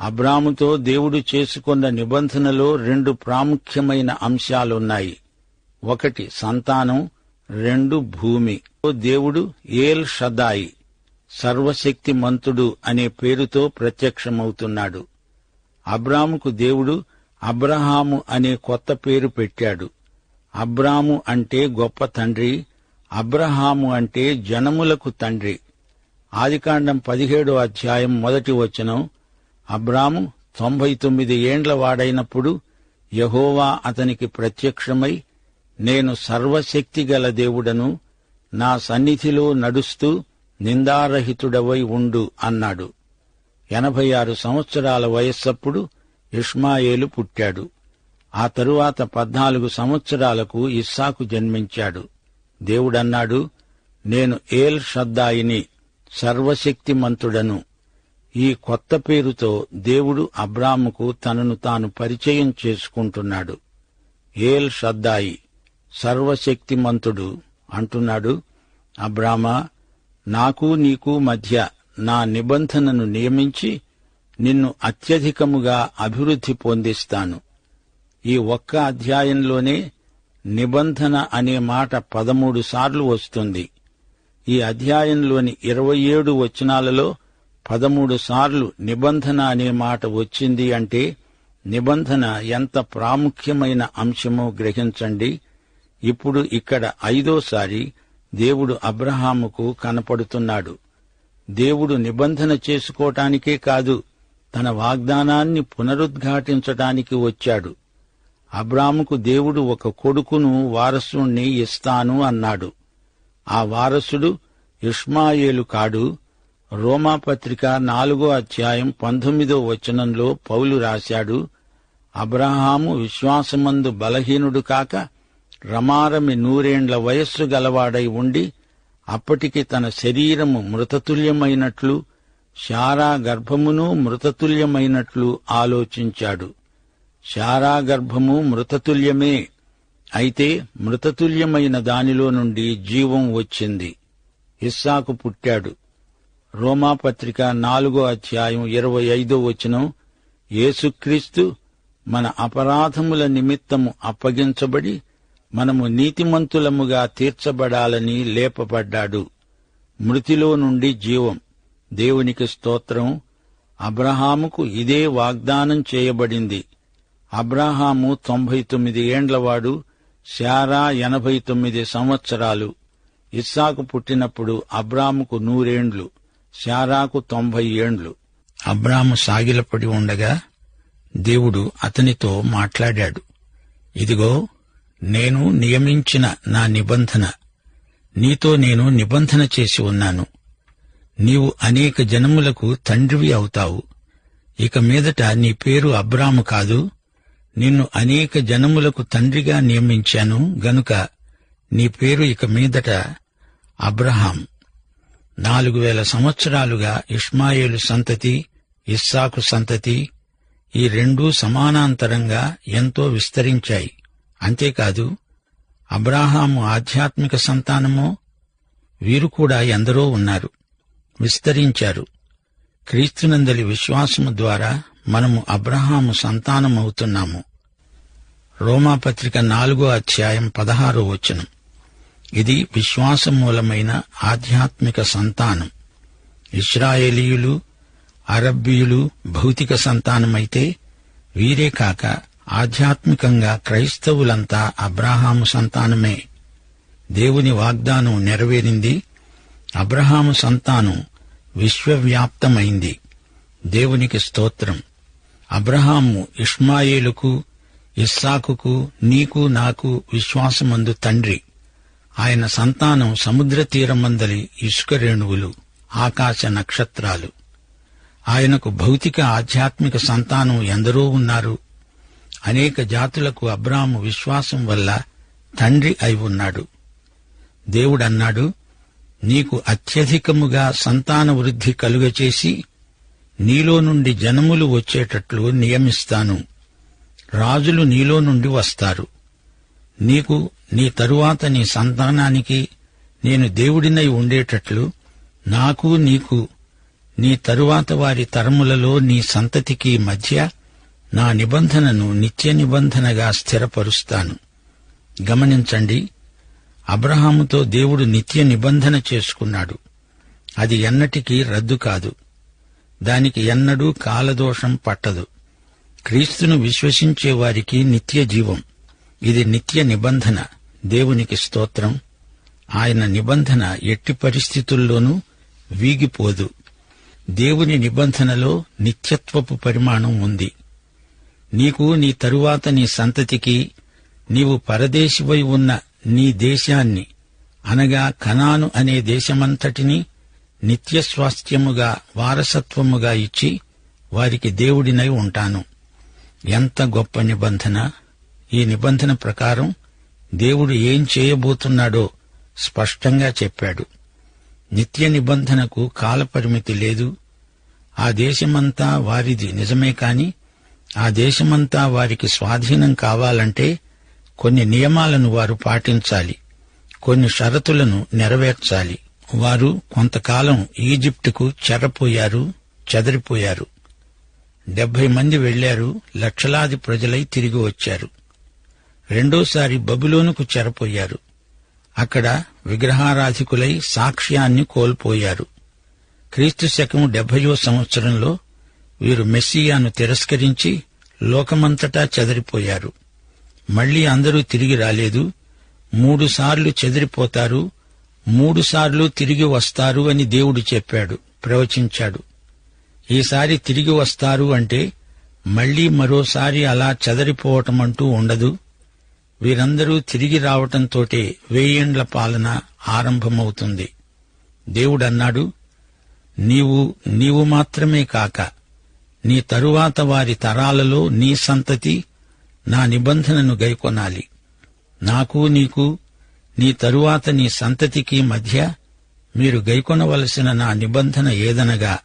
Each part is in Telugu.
అబ్రాముతో దేవుడు చేసుకున్న నిబంధనలో రెండు ప్రాముఖ్యమైన అంశాలున్నాయి. ఒకటి సంతానం రెండు భూమి. దేవుడు ఏల్ షదాయి సర్వశక్తిమంతుడు అనే పేరుతో ప్రత్యక్షమవుతున్నాడు. అబ్రాముకు దేవుడు అబ్రహాము అనే కొత్త పేరు పెట్టాడు. అబ్రాము అంటే గొప్ప తండ్రి అబ్రహాము అంటే జనములకు తండ్రి. ఆదికాండం పదిహేడో అధ్యాయం మొదటి వచనం అబ్రాము తొంభై తొమ్మిది ఏండ్ల వాడైనప్పుడు యహోవా అతనికి ప్రత్యక్షమై నేను సర్వశక్తిగల దేవుడను నా సన్నిధిలో నడుస్తూ నిందారహితుడవై ఉండు అన్నాడు. ఎనభై ఆరు సంవత్సరాల వయస్సప్పుడు ఇష్మాయేలు పుట్టాడు. ఆ తరువాత పద్నాలుగు సంవత్సరాలకు ఇస్సాకు జన్మించాడు. దేవుడన్నాడు నేను ఏల్ షద్దాయిని సర్వశక్తిమంతుడను. ఈ కొత్త పేరుతో దేవుడు అబ్రాముకు తనను తాను పరిచయం చేసుకుంటున్నాడు. ఏల్ షద్దాయి సర్వశక్తిమంతుడు అంటున్నాడు అబ్రామా నాకు నీకు మధ్య నా నిబంధనను నియమించి నిన్ను అత్యధికముగా అభివృద్ధి పొందిస్తాను. ఈ ఒక్క అధ్యాయంలోనే నిబంధన అనే మాట పదమూడు సార్లు వస్తుంది. ఈ అధ్యాయంలోని ఇరవై ఏడు వచనాలలో పదమూడు సార్లు నిబంధన అనే మాట వచ్చింది అంటే నిబంధన ఎంత ప్రాముఖ్యమైన అంశమో గ్రహించండి. ఇప్పుడు ఇక్కడ ఐదోసారి దేవుడు అబ్రహాముకు కనపడుతున్నాడు. దేవుడు నిబంధన చేసుకోటానికే కాదు తన వాగ్దానాన్ని పునరుద్ఘాటించటానికి వచ్చాడు. అబ్రాముకు దేవుడు ఒక కొడుకును వారసుణ్ణి ఇస్తాను అన్నాడు. ఆ వారసుడు ఇష్మాయేలు కాడు రోమాపత్రిక నాలుగో అధ్యాయం పంతొమ్మిదో వచనంలో పౌలు రాశాడు అబ్రహాము విశ్వాసమందు బలహీనుడు కాక రమారమి నూరేండ్ల వయస్సు గలవాడై ఉండి అప్పటికి తన శరీరము మృతతుల్యమైనట్లు శారా గర్భమును మృతతుల్యమైనట్లు ఆలోచించాడు. శారా గర్భము మృతతుల్యమే అయితే మృతతుల్యమైన దానిలో నుండి జీవం వచ్చింది. ఇస్సాకు పుట్టాడు. రోమాపత్రిక నాలుగో అధ్యాయం ఇరవై ఐదో వచనం యేసుక్రీస్తు మన అపరాధముల నిమిత్తము అప్పగించబడి మనము నీతిమంతులముగా తీర్చబడాలని లేపబడ్డాడు. మృతిలో నుండి జీవం. దేవునికి స్తోత్రం. అబ్రహాముకు ఇదే వాగ్దానం చేయబడింది. అబ్రహాము తొంభై తొమ్మిది ఏండ్లవాడు శారా ఎనభై తొమ్మిది సంవత్సరాలు. ఇస్సాకు పుట్టినప్పుడు అబ్రాముకు నూరేండ్లు. శారాకు తొంభై ఏండ్లు. అబ్రాము సాగిలపడి ఉండగా దేవుడు అతనితో మాట్లాడాడు. ఇదిగో నేను నియమించిన నా నిబంధన. నీతో నేను నిబంధన చేసి ఉన్నాను. నీవు అనేక జనములకు తండ్రివి అవుతావు. ఇక మీదట నీ పేరు అబ్రాము కాదు. నిన్ను అనేక జనములకు తండ్రిగా నియమించాను గనుక నీ పేరు ఇక మీదట అబ్రహాం. నాలుగు వేల సంవత్సరాలుగా ఇష్మాయేలు సంతతి ఇస్సాకు సంతతి ఈ రెండూ సమానాంతరంగా ఎంతో విస్తరించాయి. అంతేకాదు అబ్రాహాము ఆధ్యాత్మిక సంతానమో వీరు కూడా ఎందరో ఉన్నారు. విస్తరించారు. క్రీస్తునందలి విశ్వాసము ద్వారా మనము అబ్రహాము సంతానమవుతున్నాము. రోమాపత్రిక నాలుగో అధ్యాయం పదహారో వచనం. ఇది విశ్వాసమూలమైన ఆధ్యాత్మిక సంతానం. ఇస్రాయేలీయులు అరబ్బీయులు భౌతిక సంతానమైతే వీరే కాక ఆధ్యాత్మికంగా క్రైస్తవులంతా అబ్రహాము సంతానమే. దేవుని వాగ్దానం నెరవేరింది. అబ్రహాము సంతానం విశ్వవ్యాప్తమైంది. దేవునికి స్తోత్రం. అబ్రహాము ఇష్మాయేలుకు ఇస్సాకుకు నీకు నాకు విశ్వాసమందు తండ్రి. ఆయన సంతానం సముద్ర తీరమందలి ఇసుక రేణువులు ఆకాశ నక్షత్రాలు. ఆయనకు భౌతిక ఆధ్యాత్మిక సంతానం ఎందరో ఉన్నారు. అనేక జాతులకు అబ్రాము విశ్వాసం వల్ల తండ్రి అయి ఉన్నాడు. దేవుడన్నాడు నీకు అత్యధికముగా సంతాన వృద్ధి కలుగచేసి నీలో నుండి జనములు వచ్చేటట్లు నియమిస్తాను. రాజులు నీలో నుండి వస్తారు. నీకు నీ తరువాత నీ సంతానానికి నేను దేవుడినై ఉండేటట్లు నాకు నీకు నీ తరువాత వారి తరములలో నీ సంతతికి మధ్య నా నిబంధనను నిత్య నిబంధనగా స్థిరపరుస్తాను. గమనించండి అబ్రహాముతో దేవుడు నిత్య నిబంధన చేసుకున్నాడు. అది ఎన్నటికీ రద్దు కాదు. దానికి ఎన్నడూ కాలదోషం పట్టదు. క్రీస్తును విశ్వసించే వారికి నిత్య జీవం. ఇది నిత్య నిబంధన. దేవునికి స్తోత్రం. ఆయన నిబంధన ఎట్టి పరిస్థితుల్లోనూ వీగిపోదు. దేవుని నిబంధనలో నిత్యత్వపు పరిమాణం ఉంది. నీకు నీ తరువాత నీ సంతతికి నీవు పరదేశివై ఉన్న నీ దేశాన్ని అనగా కనాను అనే దేశమంతటిని నిత్య స్వాస్థ్యముగా వారసత్వముగా ఇచ్చి వారికి దేవుడినై ఉంటాను. ఎంత గొప్ప నిబంధన! ఈ నిబంధన ప్రకారం దేవుడు ఏం చేయబోతున్నాడో స్పష్టంగా చెప్పాడు. నిత్య నిబంధనకు కాలపరిమితి లేదు. ఆ దేశమంతా వారిది నిజమే కాని ఆ దేశమంతా వారికి స్వాధీనం కావాలంటే కొన్ని నియమాలను వారు పాటించాలి. కొన్ని షరతులను నెరవేర్చాలి. వారు కొంతకాలం ఈజిప్టుకు చెరపోయారు చెదరిపోయారు. డెబ్బై మంది వెళ్ళారు లక్షలాది ప్రజలై తిరిగి వచ్చారు. రెండోసారి బబులోనుకు చెరపోయారు. అక్కడ విగ్రహారాధికులై సాక్ష్యాన్ని కోల్పోయారు. క్రీస్తు శకం డెబ్బయో సంవత్సరంలో వీరు మెస్సియాను తిరస్కరించి లోకమంతటా చెదరిపోయారు. మళ్ళీ అందరూ తిరిగి రాలేదు. మూడుసార్లు చెదిరిపోతారు. మూడుసార్లు తిరిగి వస్తారు అని దేవుడు చెప్పాడు ప్రవచించాడు. ఈసారి తిరిగి వస్తారు అంటే మళ్ళీ మరోసారి అలా చెదరిపోవటమంటూ ఉండదు. వీరందరూ తిరిగి రావటంతోటే వేయేండ్ల పాలన ఆరంభమవుతుంది. దేవుడన్నాడు నీవు నీవు మాత్రమే కాక నీ తరువాత వారి తరాలలో నీ సంతతి నా నిబంధనను గైకొనాలి. నాకు నీకు నీ తరువాత నీ సంతతికి మధ్య మీరు గైకొనవలసిన నా నిబంధన ఏదనగా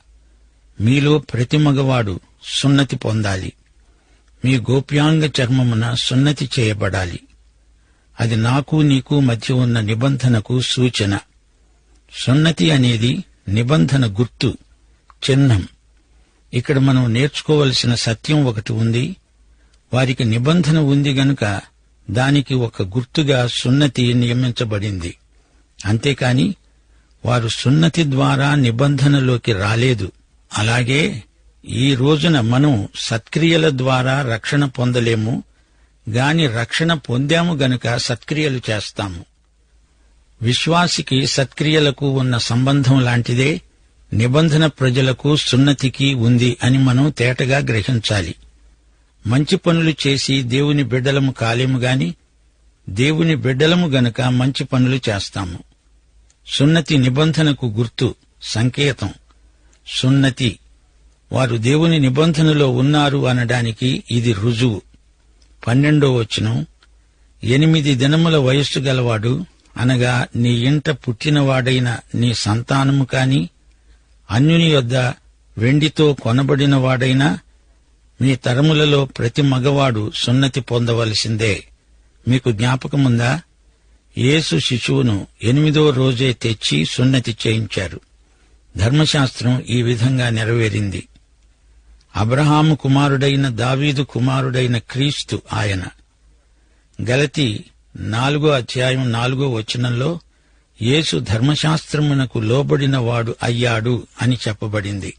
మీలో ప్రతి మగవాడు సున్నతి పొందాలి. మీ గోప్యాంగ చర్మమున సున్నతి చేయబడాలి. అది నాకు నీకు మధ్య ఉన్న నిబంధనకు సూచన. సున్నతి అనేది నిబంధన గుర్తు చిహ్నం. ఇక్కడ మనం నేర్చుకోవలసిన సత్యం ఒకటి ఉంది. వారికి నిబంధన ఉంది గనుక దానికి ఒక గుర్తుగా సున్నతి నియమించబడింది. అంతేకాని వారు సున్నతి ద్వారా నిబంధనలోకి రాలేదు. అలాగే ఈ రోజున మనం సత్క్రియల ద్వారా రక్షణ పొందలేము గాని రక్షణ పొందాము గనుక సత్క్రియలు చేస్తాము. విశ్వాసికి సత్క్రియలకు ఉన్న సంబంధం లాంటిదే నిబంధన ప్రజలకు సున్నతికి ఉంది అని మనం తేటగా గ్రహించాలి. మంచి పనులు చేసి దేవుని బిడ్డలము కాలేము గాని దేవుని బిడ్డలము గనుక మంచి పనులు చేస్తాము. సున్నతి నిబంధనకు గుర్తు సంకేతం. సున్నతి వారు దేవుని నిబంధనలో ఉన్నారు అనడానికి ఇది రుజువు. పన్నెండో వచనం. ఎనిమిది దినముల వయస్సు గలవాడు అనగా నీ ఇంట పుట్టినవాడైన నీ సంతానము కాని అన్యుని యొద్ద వెండితో కొనబడినవాడైనా మీ తరములలో ప్రతి మగవాడు సున్నతి పొందవలసిందే. మీకు జ్ఞాపకముందా? యేసు శిశువును ఎనిమిదో రోజే తెచ్చి సున్నతి చేయించారు. ధర్మశాస్త్రం ఈ విధంగా నెరవేరింది. అబ్రహాము కుమారుడైన దావీదు కుమారుడైన క్రీస్తు ఆయన. గలతి నాలుగో అధ్యాయం నాలుగో వచనంలో యేసు ధర్మశాస్త్రమునకు లోబడినవాడు అయ్యాడు అని చెప్పబడింది.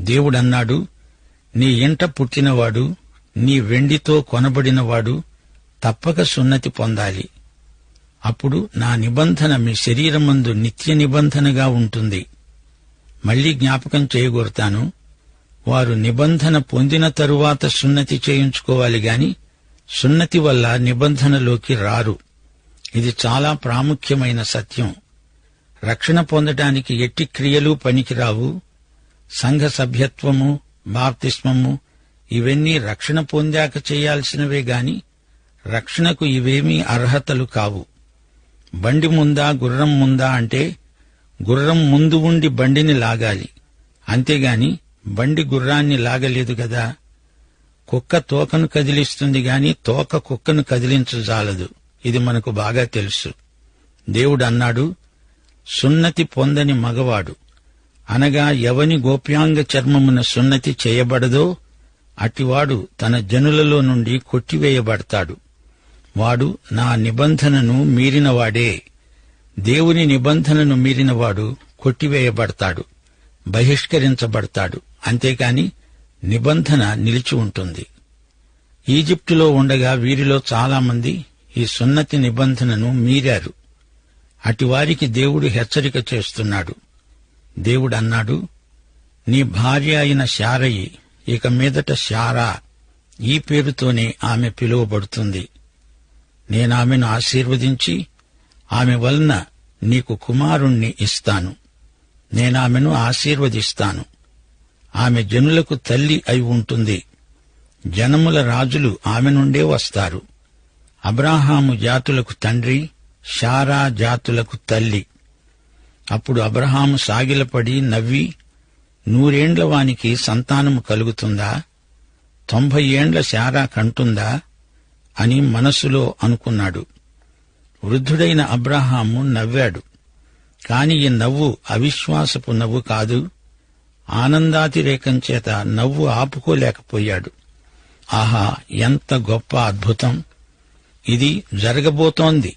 దేవుడన్నాడు నీ ఇంట పుట్టినవాడు నీ వెండితో కొనబడినవాడు తప్పక సున్నతి పొందాలి. అప్పుడు నా నిబంధన మీ శరీరమందు నిత్య నిబంధనగా ఉంటుంది. మళ్ళీ జ్ఞాపకం చేయగోరుతాను వారు నిబంధన పొందిన తరువాత సున్నతి చేయించుకోవాలి గాని సున్నతి వల్ల నిబంధనలోకి రారు. ఇది చాలా ప్రాముఖ్యమైన సత్యం. రక్షణ పొందటానికి ఎట్టి క్రియలు పనికిరావు. సంఘ సభ్యత్వము బాప్తిస్మము ఇవన్నీ రక్షణ పొందాక చేయాల్సినవే గాని రక్షణకు ఇవేమీ అర్హతలు కావు. బండి ముందా గుర్రం ముందా అంటే గుర్రం ముందు ఉండి బండిని లాగాలి. అంతేగాని బండి గుర్రాన్ని లాగలేదు గదా కుక్క తోకను కదిలిస్తుంది గాని తోక కుక్కను కదిలించజాలదు ఇది మనకు బాగా తెలుసు. దేవుడు అన్నాడు సున్నతి పొందని మగవాడు. అనగా ఎవని గోప్యాంగ చర్మమున సున్నతి చేయబడదో అటివాడు తన జనులలో నుండి కొట్టివేయబడతాడు. వాడు నా నిబంధనను మీరినవాడే. దేవుని నిబంధనను మీరినవాడు కొట్టివేయబడతాడు బహిష్కరించబడతాడు. అంతేకాని నిబంధన నిలిచి ఉంటుంది. ఈజిప్టులో ఉండగా వీరిలో చాలామంది ఈ సున్నతి నిబంధనను మీరారు. అటివారికి దేవుడు హెచ్చరిక చేస్తున్నాడు. దేవుడన్నాడు నీ భార్య అయిన శారయి ఇక మీదట శారా ఈ పేరుతోనే ఆమె పిలువబడుతుంది. నేనామెను ఆశీర్వదించి ఆమె వలన నీకు కుమారుణ్ణి ఇస్తాను. నేనామెను ఆశీర్వదిస్తాను. ఆమె జనులకు తల్లి అయి ఉంటుంది. జనముల రాజులు ఆమె నుండే వస్తారు. అబ్రాహాము జాతులకు తండ్రి షారా జాతులకు తల్లి. అప్పుడు అబ్రహాము సాగిలపడి నవ్వి నూరేండ్ల వానికి సంతానము కలుగుతుందా? తొంభై ఏండ్ల శారా కంటుందా? అని మనస్సులో అనుకున్నాడు. వృద్ధుడైన అబ్రహాము నవ్వాడు. కాని ఈ నవ్వు అవిశ్వాసపు నవ్వు కాదు. ఆనందాతిరేకం చేత నవ్వు ఆపుకోలేకపోయాడు. ఆహా ఎంత గొప్ప అద్భుతం. ఇది జరగబోతోంది.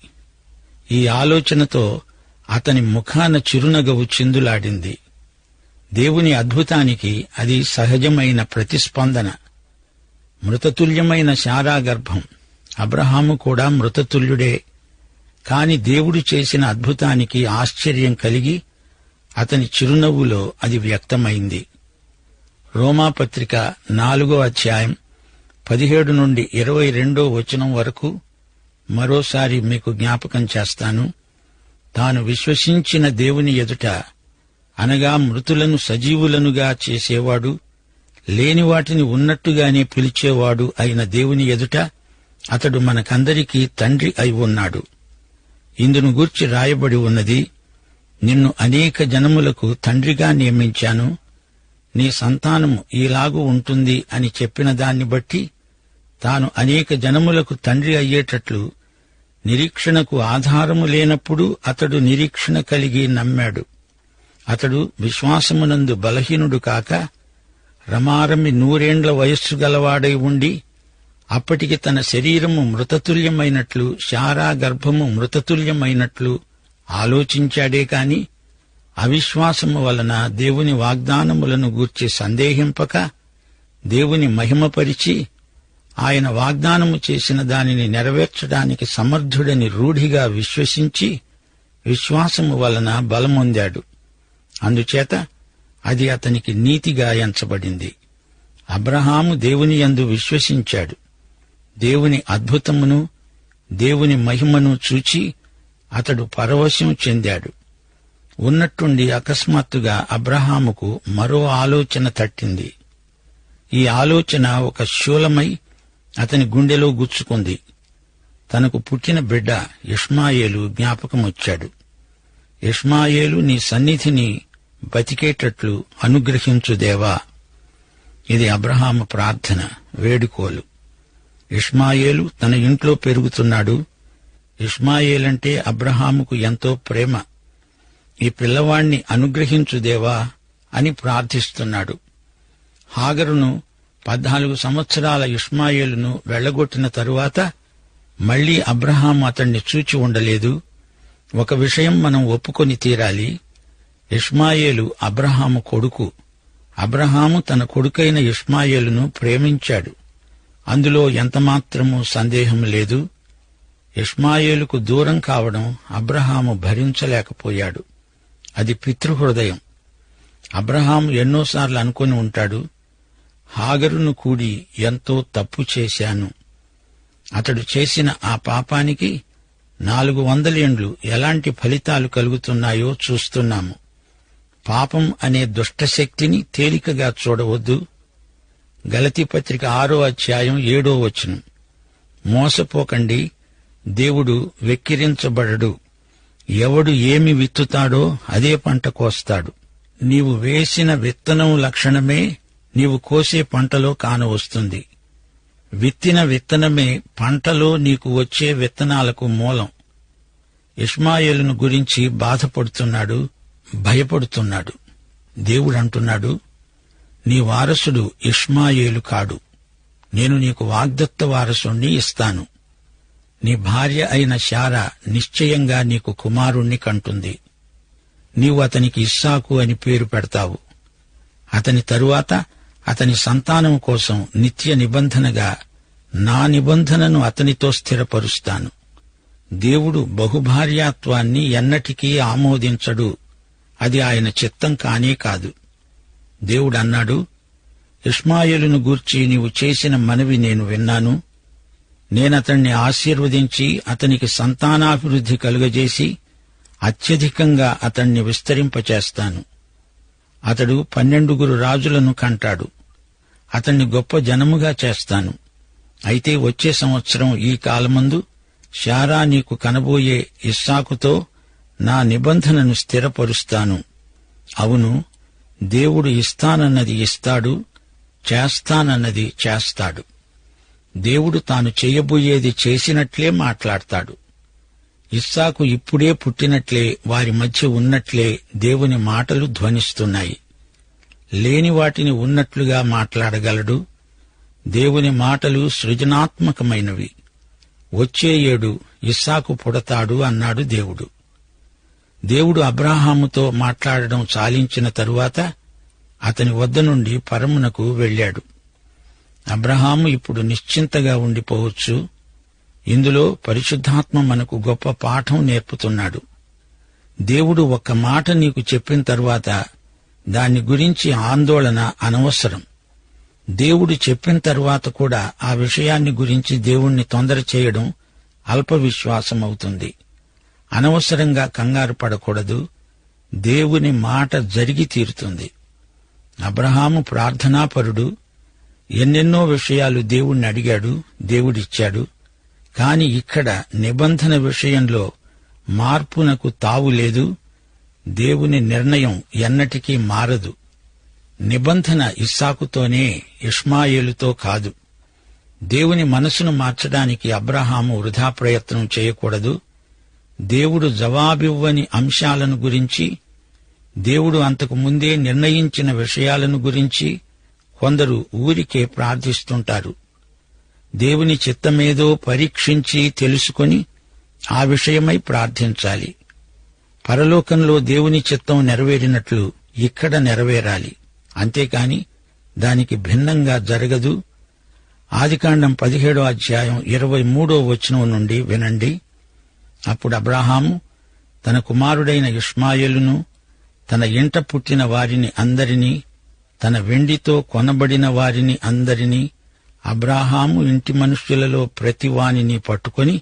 ఈ ఆలోచనతో అతని ముఖాన చిరునగవు చిందులాడింది. దేవుని అద్భుతానికి అది సహజమైన ప్రతిస్పందన. మృతతుల్యమైన శారాగర్భం. అబ్రహాము కూడా మృతతుల్యుడే. కాని దేవుడు చేసిన అద్భుతానికి ఆశ్చర్యం కలిగి అతని చిరునవ్వులో అది వ్యక్తమైంది. రోమాపత్రిక నాలుగో అధ్యాయం పదిహేడు నుండి ఇరవై రెండో వచనం వరకు మరోసారి మీకు జ్ఞాపకం చేస్తాను. తాను విశ్వసించిన దేవుని ఎదుట అనగా మృతులను సజీవులనుగా చేసేవాడు లేని వాటిని ఉన్నట్టుగానే పిలిచేవాడు అయిన దేవుని ఎదుట అతడు మనకందరికీ తండ్రి అయి ఉన్నాడు. ఇందును గూర్చి రాయబడి ఉన్నది నిన్ను అనేక జనములకు తండ్రిగా నియమించాను. నీ సంతానము ఈలాగు ఉంటుంది అని చెప్పిన దాన్ని బట్టి తాను అనేక జనములకు తండ్రి అయ్యేటట్లు నిరీక్షణకు ఆధారము లేనప్పుడు అతడు నిరీక్షణ కలిగి నమ్మాడు. అతడు విశ్వాసమునందు బలహీనుడు కాక రమారమి నూరేండ్ల వయస్సు గలవాడై ఉండి అప్పటికి తన శరీరము మృతతుల్యమైనట్లు శారా గర్భము మృతతుల్యమైనట్లు ఆలోచించాడే కాని అవిశ్వాసము వలన దేవుని వాగ్దానములను గూర్చి సందేహింపక దేవుని మహిమపరిచి ఆయన వాగ్దానము చేసిన దానిని నెరవేర్చడానికి సమర్థుడని రూఢిగా విశ్వసించి విశ్వాసము వలన బలమొందాడు అందుచేత అది అతనికి నీతిగా ఎంచబడింది. అబ్రహాము దేవుని యందు విశ్వసించాడు. దేవుని అద్భుతమును దేవుని మహిమను చూచి అతడు పరవశం చెందాడు. ఉన్నట్టుండి అకస్మాత్తుగా అబ్రహాముకు మరో ఆలోచన తట్టింది. ఈ ఆలోచన ఒక శూలమై అతని గుండెలో గుచ్చుకుంది. తనకు పుట్టిన బిడ్డ ఇష్మాయేలు జ్ఞాపకమొచ్చాడు. ఇష్మాయేలు నీ సన్నిధిని బతికేటట్లు అనుగ్రహించుదేవా ఇది అబ్రహాము ప్రార్థన వేడుకోలు. ఇష్మాయేలు తన ఇంట్లో పెరుగుతున్నాడు ఇష్మాయేలంటే అబ్రహాముకు ఎంతో ప్రేమ. ఈ పిల్లవాణ్ణి అనుగ్రహించుదేవా అని ప్రార్థిస్తున్నాడు. హాగరును పద్నాలుగు సంవత్సరాల ఇష్మాయేలును వెళ్ళగొట్టిన తరువాత మళ్ళీ అబ్రహాం అతణ్ణి చూచి ఉండలేదు. ఒక విషయం మనం ఒప్పుకొని తీరాలి. ఇష్మాయేలు అబ్రహాము కొడుకు. అబ్రహాము తన కొడుకైన ఇష్మాయేలును ప్రేమించాడు. అందులో ఎంతమాత్రమూ సందేహం లేదు. ఇష్మాయేలుకు దూరం కావడం అబ్రహాము భరించలేకపోయాడు. అది పితృహృదయం. అబ్రహాము ఎన్నోసార్లు అనుకుని ఉంటాడు హాగరును కూడి ఎంతో తప్పు చేశాను. అతడు చేసిన ఆ పాపానికి నాలుగు వందలేండ్లు ఎలాంటి ఫలితాలు కలుగుతున్నాయో చూస్తున్నాము. పాపం అనే దుష్టశక్తిని తేలికగా చూడవద్దు. గలతి పత్రిక ఆరో అధ్యాయం ఏడో వచనం. మోసపోకండి దేవుడు వెక్కిరించబడడు. ఎవడు ఏమి విత్తుతాడో అదే పంట కోస్తాడు. నీవు వేసిన విత్తనం లక్షణమే నీవు కోసే పంటలో కానవస్తుంది. విత్తిన విత్తనమే పంటలో నీకు వచ్చే విత్తనాలకు మూలం. ఇష్మాయేలును గురించి బాధపడుతున్నాడు భయపడుతున్నాడు. దేవుడంటున్నాడు నీ వారసుడు ఇష్మాయేలు కాడు. నేను నీకు వాగ్దత్త వారసుణ్ణి ఇస్తాను. నీ భార్య అయిన శారా నిశ్చయంగా నీకు కుమారుణ్ణి కంటుంది. నీవు అతనికి ఇస్సాకు అని పేరు పెడతావు. అతని తరువాత అతని సంతానం కోసం నిత్య నిబంధనగా నా నిబంధనను అతనితో స్థిరపరుస్తాను. దేవుడు బహుభార్యాత్వాన్ని ఎన్నటికీ ఆమోదించడు. అది ఆయన చిత్తం కానే కాదు. దేవుడన్నాడు ఇష్మాయేలును గూర్చి నీవు చేసిన మనవి నేను విన్నాను. నేనతణ్ణి ఆశీర్వదించి అతనికి సంతానాభివృద్ధి కలుగజేసి అత్యధికంగా అతణ్ణి విస్తరింపచేస్తాను. అతడు పన్నెండుగురు రాజులను కంటాడు. అతణ్ణి గొప్ప జనముగా చేస్తాను. అయితే వచ్చే సంవత్సరం ఈ కాలమందు శారా నీకు కనబోయే ఇస్సాకుతో నా నిబంధనను స్థిరపరుస్తాను. అవును దేవుడు ఇస్తానన్నది ఇస్తాడు చేస్తానన్నది చేస్తాడు. దేవుడు తాను చేయబోయేది చేసినట్లే మాట్లాడతాడు. ఇస్సాకు ఇప్పుడే పుట్టినట్లే వారి మధ్య ఉన్నట్లే దేవుని మాటలు ధ్వనిస్తున్నాయి. లేని వాటిని ఉన్నట్లుగా మాట్లాడగలడు. దేవుని మాటలు సృజనాత్మకమైనవి. వచ్చే ఏడు ఇస్సాకు పుడతాడు అన్నాడు దేవుడు. దేవుడు అబ్రాహాముతో మాట్లాడడం చాలించిన తరువాత అతని వద్ద నుండి పరమునకు వెళ్ళాడు. అబ్రహాము ఇప్పుడు నిశ్చింతగా ఉండిపోవచ్చు. ఇందులో పరిశుద్ధాత్మ మనకు గొప్ప పాఠం నేర్పుతున్నాడు. దేవుడు ఒక్క మాట నీకు చెప్పిన తరువాత దాని గురించి ఆందోళన అనవసరం. దేవుడు చెప్పిన తరువాత కూడా ఆ విషయాన్ని గురించి దేవుణ్ణి తొందర చేయడం అల్ప విశ్వాసం అవుతుంది అనవసరంగా కంగారు పడకూడదు. దేవుని మాట జరిగి తీరుతుంది. అబ్రహాము ప్రార్థనాపరుడు ఎన్నెన్నో విషయాలు దేవుణ్ణి అడిగాడు దేవుడిచ్చాడు. కాని ఇక్కడ నిబంధన విషయంలో మార్పునకు తావు లేదు. దేవుని నిర్ణయం ఎన్నటికీ మారదు. నిబంధన ఇస్సాకుతోనే ఇష్మాయేలుతో కాదు. దేవుని మనసును మార్చడానికి అబ్రహాము వృధా ప్రయత్నం చేయకూడదు. దేవుడు జవాబివ్వని అంశాలను గురించి దేవుడు అంతకు ముందే నిర్ణయించిన విషయాలను గురించి కొందరు ఊరికే ప్రార్థిస్తుంటారు. దేవుని చిత్తమేదో పరీక్షించి తెలుసుకొని ఆ విషయమై ప్రార్థించాలి. పరలోకంలో దేవుని చిత్తం నెరవేరినట్లు ఇక్కడ నెరవేరాలి. అంతేకాని దానికి భిన్నంగా జరగదు. ఆదికాండం పదిహేడో అధ్యాయం ఇరవై మూడో వచనం నుండి వినండి. అప్పుడు అబ్రహాము తన కుమారుడైన ఇష్మాయేలును తన ఇంట పుట్టిన వారిని అందరినీ తన వెండితో కొనబడిన వారిని అందరినీ అబ్రాహాము ఇంటి మనుష్యులలో ప్రతివానిని పట్టుకొని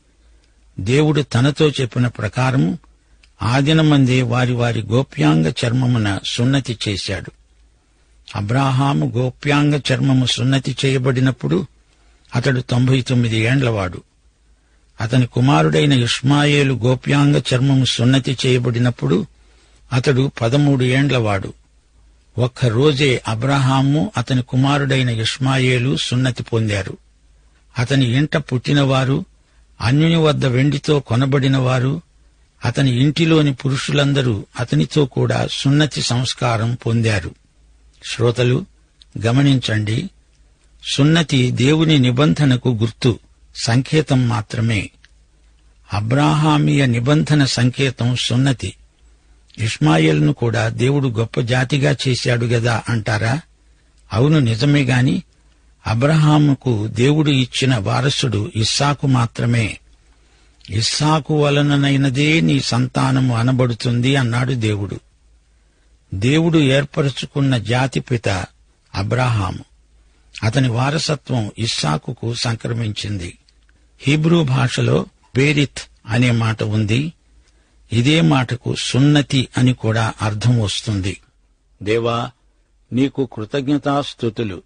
దేవుడు తనతో చెప్పిన ప్రకారము ఆదినమందే వారి వారి గోప్యాంగ చర్మమున సున్నతి చేశాడు. అబ్రాహాము గోప్యాంగ చర్మము సున్నతి చేయబడినప్పుడు అతడు తొంభై తొమ్మిది ఏండ్లవాడు. అతని కుమారుడైన ఇష్మాయేలు గోప్యాంగ చర్మము సున్నతి చేయబడినప్పుడు అతడు పదమూడు ఏండ్లవాడు. ఒక్క రోజే అబ్రహాము అతని కుమారుడైన ఇష్మాయేలు సున్నతి పొందారు. అతని ఇంట పుట్టినవారు అన్యుని వద్ద వెండితో కొనబడినవారు అతని ఇంటిలోని పురుషులందరూ అతనితో కూడా సున్నతి సంస్కారం పొందారు. శ్రోతలు గమనించండి సున్నతి దేవుని నిబంధనకు గుర్తు సంకేతం మాత్రమే. అబ్రాహామీయ నిబంధన సంకేతం సున్నతి. ఇష్మాయిల్ను కూడా దేవుడు గొప్ప జాతిగా చేశాడు గదా అంటారా? అవును నిజమే గాని అబ్రహాముకు దేవుడు ఇచ్చిన వారసుడు ఇస్సాకు మాత్రమే. ఇస్సాకు వలననైనదే నీ సంతానము అనబడుతుంది అన్నాడు దేవుడు. దేవుడు ఏర్పరచుకున్న జాతిపిత అబ్రాహాము. అతని వారసత్వం ఇస్సాకుకు సంక్రమించింది. హీబ్రూ భాషలో బేరిత్ అనే మాట ఉంది. ఇదే మాటకు సున్నతి అని కూడా అర్థం వస్తుంది. దేవా నీకు కృతజ్ఞతాస్థుతులు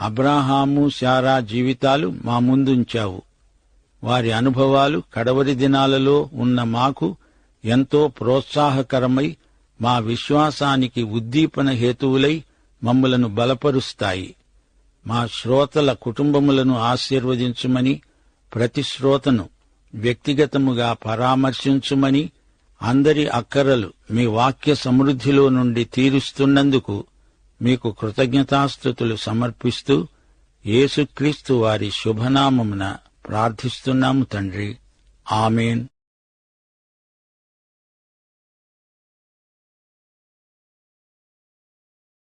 అబ్రాహాము శారా జీవితాలు మా ముందుంచావు. వారి అనుభవాలు కడవరి దినాలలో ఉన్న మాకు ఎంతో ప్రోత్సాహకరమై మా విశ్వాసానికి ఉద్దీపన హేతువులై మమ్మలను బలపరుస్తాయి. మా శ్రోతల కుటుంబములను ఆశీర్వదించుమని ప్రతి శ్రోతను వ్యక్తిగతముగా పరామర్శించుమని అందరి అక్కరలు మీ వాక్య సమృద్ధిలో నుండి తీరుస్తున్నందుకు మీకు కృతజ్ఞతాస్థుతులు సమర్పిస్తూ యేసుక్రీస్తు వారి శుభనామమున ప్రార్థిస్తున్నాము తండ్రి. ఆమెన్.